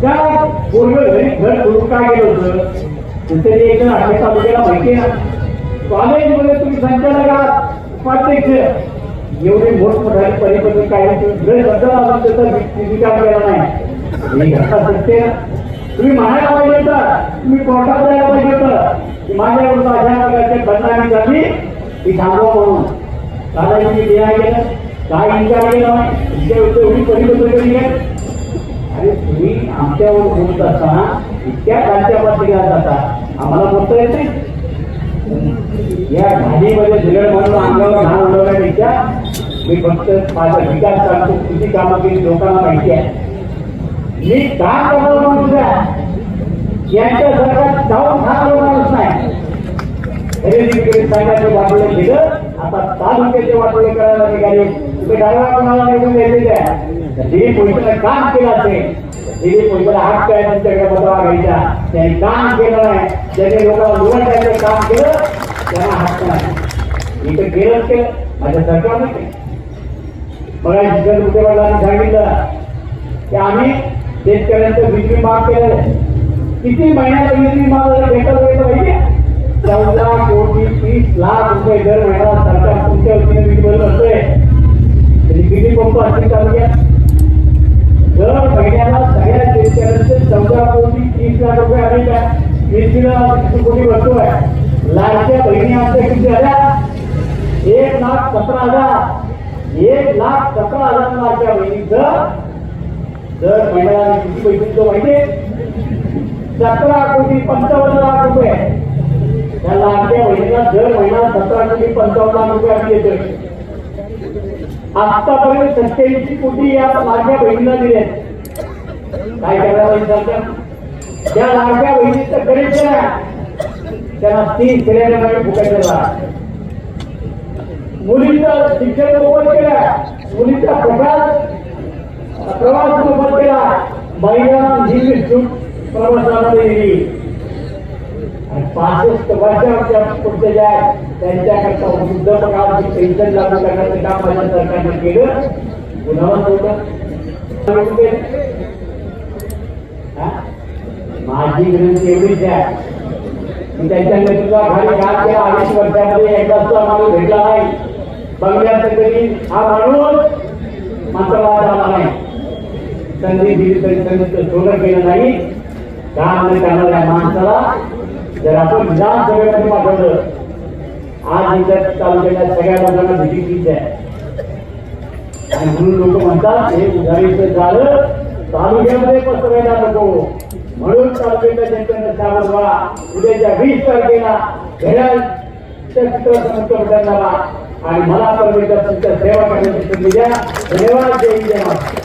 त्या पूर्वी घर करून काय केलं होतं नंतर एक आठव्या तालुक्याला माहिती ना कॉलेजमध्ये तुम्ही संचालक आहात उपाध्यक्ष एवढे मोठमोठ्या परिपत्र काय जर बदल आला त्याचा विचार केला नाही घटना सत्य तुम्ही म्हणायला पाहिजे होता तुम्ही कोर्टात जायला पाहिजे होतं माझ्याकडून अशा प्रकारचे बदनामी झाली ती थांबवा म्हणून दादा तुम्ही काय केलं काय विचार केला नाही एवढी परिपत्र आहे? अरे तुम्ही आमच्यावर बोलत असताना इतक्या कालच्या पत्रिका जाता आम्हाला बोलता येते या घाणीमध्ये झिरड म्हणून अंगावर घाण उडवण्यापेक्षा मी फक्त माझा विकास करतो किती कामं केली लोकांना माहिती आहे. मी का करणार माणूस आहे. यांच्या सरकार जाऊन खाणार माणूस नाही. खरेदी विक्री सांगायचं वाटोळे गेलं आता तालुक्याचे वाटोळे करायला निघाले तुम्ही डायव्हर कोणाला निघून द्यायचे काय दिलीप काम केलं असेल. दिलीप पोलिसाला हात काय त्यांच्याकडे बदलावा घ्यायचा. त्यांनी काम केलं नाही. ज्याने लोकांना निवडण्याचं काम केलं. त्यांना हात नाही. इथं केलंच केलं. माझ्या सरकारनं केलं. मला जिल्हा मुख्यमंत्र्यांनी सांगितलं की आम्ही शेतकऱ्यांचं विक्री माफ केलेलं आहे. किती महिन्यात विक्री माफ भेटत भेटत माहिती चौदा कोटी तीस लाख रुपये दर महिना सरकार तुमच्या वतीने वीज भरत असतोय तरी किती पंप असतील तालुक्यात दर महिन्याला सगळ्या शेतकऱ्यांचे चौदा कोटी तीस लाख रुपये काय वीसला किती कोटी भरतोय लाडक्या बहिणी आमच्या किती झाल्या? एक लाख सतरा हज़ार. एक लाख सतरा हज़ार लाडक्या बहिणीचं दर महिन्याला किती पैसे माहिती सतरा कोटी पंचावन्न लाख रुपये. त्याला आमच्या महिन्यात दर महिना सतरा कोटी पंचावन्न रुपये आम्ही देतोय. आतापर्यंत सत्याऐंशी कोटी या माझ्या बहिणीला दिले काय करायला त्या लाडक्या बहिणीचं गणेश त्यांना तीन सिलेंडर फुकायच्या मुलीचं शिक्षण मोफत केलं मुलीचा प्रकाश प्रवास मोफत केला. महिला नेहमी सूट प्रवासामध्ये दिली पासष्ट वर्षाच्या पुढचे जे आहेत त्यांच्याकरता वृद्ध पगाराची पेन्शन लागू करण्याचं काम माझ्या सरकारने केलं. गुन्हावर होत माझी विनंती एवढीच आहे. की त्यांच्या नेतृत्वाखाली काम केला अडीच वर्षामध्ये एकदाच तो आम्हाला भेटला नाही. बंगल्यात तरी हा माणूस मंत्रालयात आला नाही. संधी दिली तरी त्यांनी सोनं केलं नाही. काम न करणाऱ्या माणसाला जर आपण विधानसभेमध्ये पाठवलं आज इथं तालुक्याच्या सगळ्या लोकांना भेटी किती आहे. आणि म्हणून लोक म्हणतात हे उधारीचं झालं तालुक्यामध्ये पसरायला नको. म्हणून तालुक्याच्या जनतेनं सावध व्हा उद्याच्या वीस तारखेला घड्याळ आणि मला परमेश्वर तुमच्या सेवा करण्याची संधी द्या. धन्यवाद. जय जय महाराष्ट्र